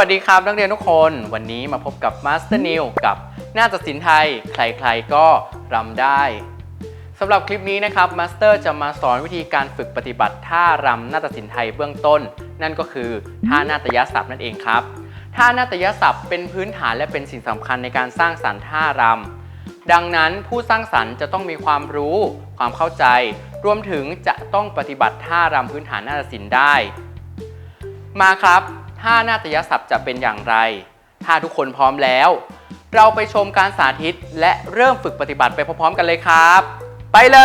สวัสดีครับนักเรียนทุกคน วันนี้มาพบกับมาสเตอร์นิวกับนาฏศิลป์ไทย ใครๆก็รำได้สำหรับคลิปนี้นะครับมาสเตอร์จะมาสอนวิธีการฝึกปฏิบัติท่ารำนาฏศิลป์ไทยเบื้องต้น นั่นก็คือท่านาฏยศัพท์นั่นเองครับท่านาฏยศัพท์เป็นพื้นฐานและเป็นสิ่งสำคัญในการสร้างสรรค์ท่ารำดังนั้นผู้สร้างสรรค์จะต้องมีความรู้ ความเข้าใจ รวมถึงจะต้องปฏิบัติท่ารำพื้นฐานนาฏศิลป์ได้ มาครับ ท่านาฏยศัพท์จะเป็นอย่างไร ถ้าทุกคนพร้อมแล้ว เราไปชมการสาธิตและเริ่มฝึกปฏิบัติไปพร้อมๆกันเลยครับ ไปเล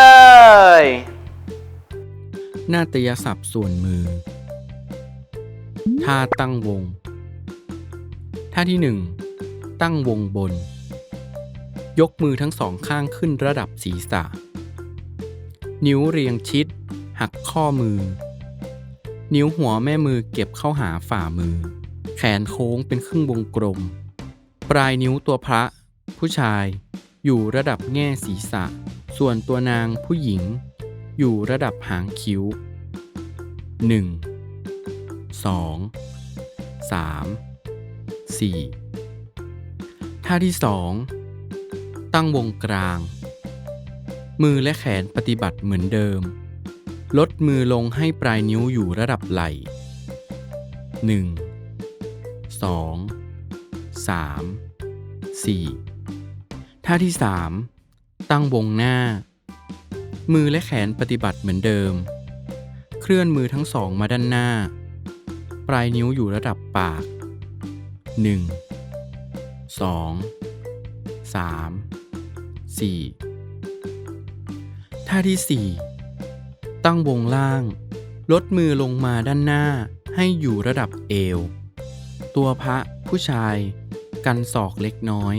ย นาฏยศัพท์ส่วนมือ ท่าตั้งวง ท่าที่หนึ่งตั้งวงบน ยกมือทั้งสองข้างขึ้นระดับศีรษะ นิ้วเรียงชิด หักข้อมือ นิ้วหัวแม่มือเก็บเข้าหาฝ่ามือ แขนโค้งเป็นครึ่งวงกลม ปลายนิ้วตัวพระ ผู้ชาย อยู่ระดับแง่ศีรษะ ส่วนตัวนางผู้หญิง อยู่ระดับหางคิ้ว 1 2 3 4 ท่าที่ 2 ตั้งวงกลาง มือและแขนปฏิบัติเหมือนเดิม ลดมือลงให้ปลายนิ้วอยู่ระดับไหล่ 1 2 3 4 ท่าที่ 3 ตั้งวงหน้า มือและแขนปฏิบัติเหมือนเดิม เคลื่อนมือทั้งสองมาด้านหน้า ปลายนิ้วอยู่ระดับปาก 1 2 3 4 ท่าที่ 4 ตั้งวงล่าง ลดมือลงมาด้านหน้าให้อยู่ระดับเอว ตัวพระผู้ชาย กันศอกเล็กน้อย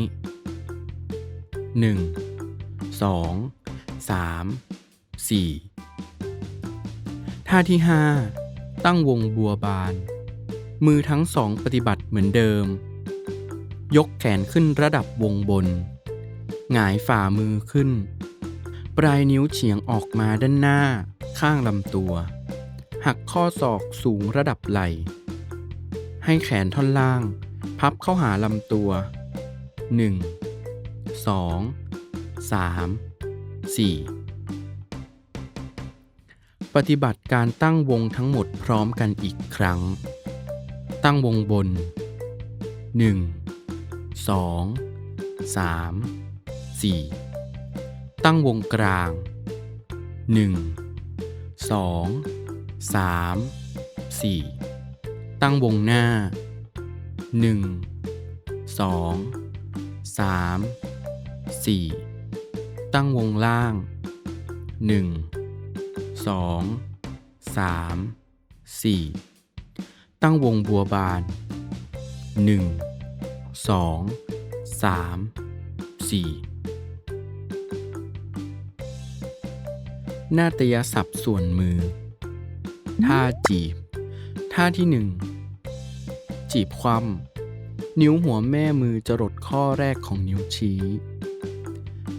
1 2 3 4 ท่าที่ 5 ตั้งวงบัวบาน มือทั้งสองปฏิบัติเหมือนเดิม ยกแขนขึ้นระดับวงบน หงายฝ่ามือขึ้น ปลายนิ้วเฉียงออกมาด้านหน้า ข้างลำตัว หักข้อศอกสูงระดับไหล่ ให้แขนท่อนล่าง พับเข้าหาลำตัว 1 2 3 4 ปฏิบัติการตั้งวงทั้งหมดพร้อมกันอีกครั้ง ตั้งวงบน 1 2 3 4 ตั้งวงกลาง 1 2 3 4 ตั้งวงหน้า 1 2 3 4 ตั้งวงล่าง 1 2 3 4 ตั้งวงบัวบาน 1 2 3 4 นาฏยศัพท์ส่วนมือ ท่าจีบ ท่าที่หนึ่ง จีบคว่ำนิ้วหัวแม่มือจรดข้อแรกของนิ้วชี้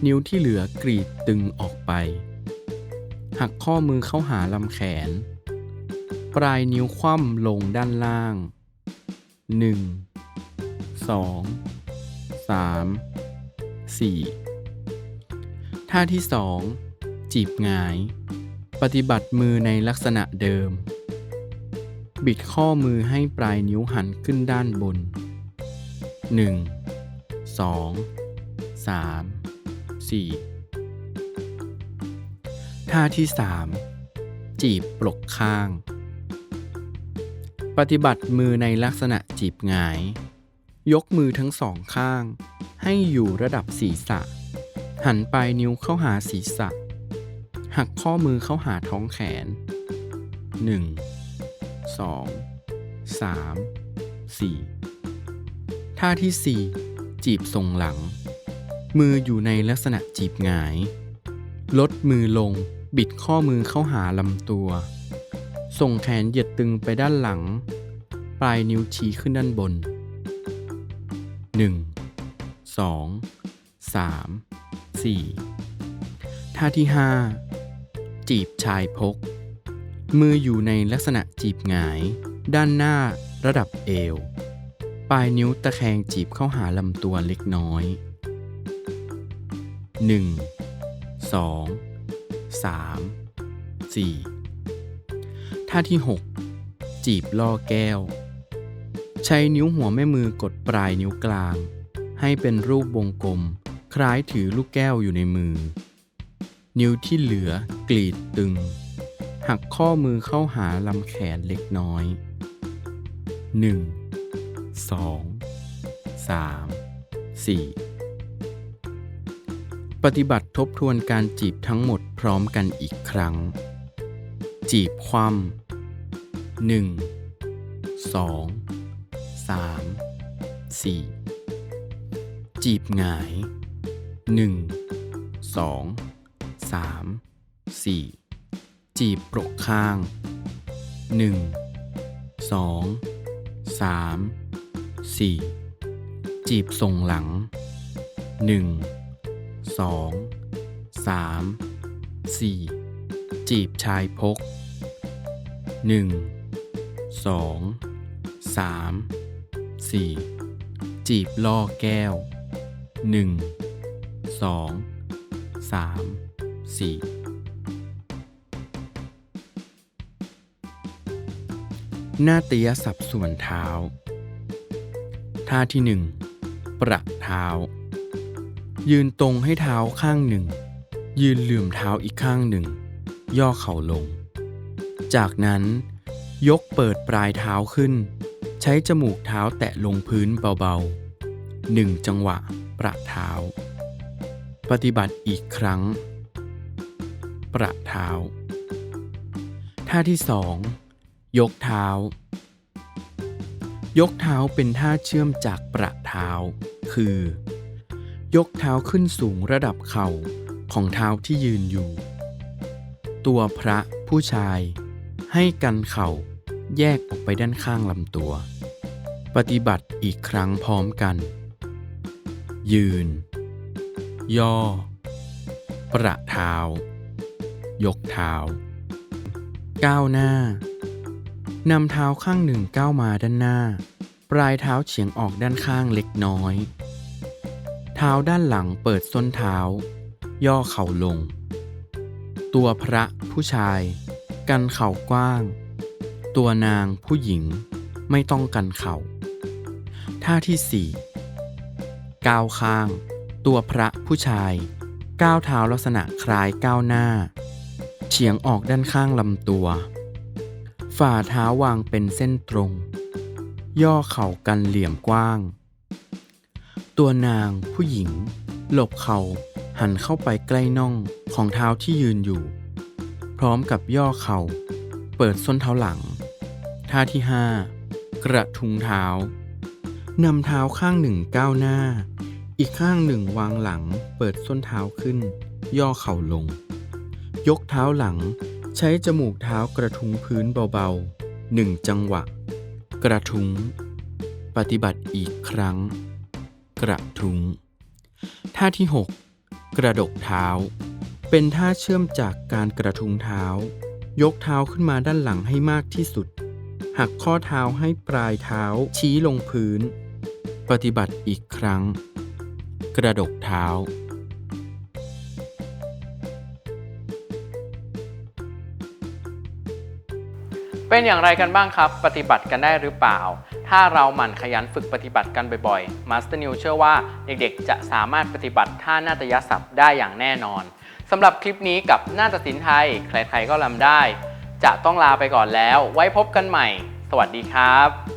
นิ้วที่เหลือกรีดตึงออกไป หักข้อมือเข้าหาลำแขน ปลายนิ้วคว่ำลงด้านล่าง 1 2 3 4 ท่าที่2 จีบงาย ปฏิบัติมือในลักษณะเดิม บิดข้อมือให้ปลายนิ้วหันขึ้นด้านบน 1 2 3 4 ท่าที่ 3 จีบปลกข้าง ปฏิบัติมือในลักษณะจีบงาย ยกมือทั้งสองข้าง ให้อยู่ระดับศีรษะ หันปลายนิ้วเข้าหาศีรษะ หักข้อมือเข้าหาท้องแขน 1 2 3 4 ท่าที่ 4 จีบทรงหลัง มืออยู่ในลักษณะจีบหงาย ลดมือลงบิดข้อมือเข้าหาลำตัว ส่งแขนเหยียดตึงไปด้านหลัง ปลายนิ้วชี้ขึ้นด้านบน 1 2 3 4 ท่าที่ 5 จีบชายพก มืออยู่ในลักษณะจีบหงาย ด้านหน้าระดับเอว ปลายนิ้วตะแคงจีบเข้าหาลำตัวเล็กน้อย 1 2 3 4 ท่าที่ 6 จีบล่อแก้ว ใช้นิ้วหัวแม่มือกดปลายนิ้วกลาง ให้เป็นรูปวงกลม คล้ายถือลูกแก้วอยู่ในมือ นิ้วที่เหลือกรีดตึง หักข้อมือเข้าหาลำแขนเล็กน้อย 1 2 3 4 ปฏิบัติทบทวนการจีบทั้งหมดพร้อมกันอีกครั้ง จีบคว่ำหนึ่งสองสามสี่จีบหงายหนึ่งสอง สามสี่จีบปรกข้างหนึ่งสองสามสี่จีบส่งหลังหนึ่งสองสามสี่จีบชายพกหนึ่งสองสามสี่จีบล่อแก้วหนึ่ง สองสามสี่นาฏยศัพท์ส่วนเท้า ท่าที่หนึ่งประเท้า ยืนตรงให้เท้าข้างหนึ่ง ยืนเหลื่อมเท้าอีกข้างหนึ่ง ย่อเข่าลง จากนั้น ยกเปิดปลายเท้าขึ้น ใช้จมูกเท้าแตะลงพื้นเบาๆหนึ่งจังหวะประเท้า ปฏิบัติอีกครั้ง ประเท้า ท่าที่สองยกเท้า ยกเท้าเป็นท่าเชื่อมจากประเท้า คือ ยกเท้าขึ้นสูงระดับเข่าของเท้าที่ยืนอยู่ ตัวพระผู้ชาย ให้กันเข่าแยกออกไปด้านข้างลำตัว ปฏิบัติอีกครั้งพร้อมกัน ยืน ย่อ ประเท้า ยกเท้า ก้าวหน้านำเท้าข้างหนึ่งก้าวมาด้านหน้า ปลายเท้าเฉียงออกด้านข้างเล็กน้อย เท้าด้านหลังเปิดส้นเท้า ย่อเข่าลง ตัวพระผู้ชาย กันเข่ากว้าง ตัวนางผู้หญิงไม่ต้องกันเข่า ท่าที่สี่ก้าวข้าง ตัวพระผู้ชาย ก้าวเท้าลักษณะคล้ายก้าวหน้า เฉียงออกด้านข้างลำตัว ฝ่าเท้าวางเป็นเส้นตรง ย่อเข่ากันเหลี่ยมกว้าง ตัวนางผู้หญิง หลบเข่าหันเข้าไปใกล้น่องของเท้าที่ยืนอยู่ พร้อมกับย่อเข่า เปิดส้นเท้าหลัง ท่าที่ 5 กระทุงเท้านำเท้าข้างหนึ่งก้าวหน้า อีกข้างหนึ่งวางหลัง เปิดส้นเท้าขึ้น ย่อเข่าลง ยกเท้าหลัง ใช้จมูกเท้ากระทุ้งพื้นเบาๆหนึ่งจังหวะ กระทุ้ง ปฏิบัติอีกครั้ง กระทุ้ง ท่าที่ 6 กระดกเท้า เป็นท่าเชื่อมจากการกระทุ้งเท้า ยกเท้าขึ้นมาด้านหลังให้มากที่สุด หักข้อเท้าให้ปลายเท้าชี้ลงพื้น ปฏิบัติอีกครั้ง กระดกเท้า เป็นอย่างไรกันบ้างครับ ปฏิบัติกันได้หรือเปล่า ถ้าเราหมั่นขยันฝึกปฏิบัติกันบ่อยๆ มาสเตอร์นิวเชื่อว่าเด็กๆ จะสามารถปฏิบัติท่านาฏยศัพท์ได้อย่างแน่นอนสำหรับคลิปนี้กับนาฏศิลป์ไทย ใครๆก็รำได้ จะต้องลาไปก่อนแล้ว ไว้พบกันใหม่ สวัสดีครับ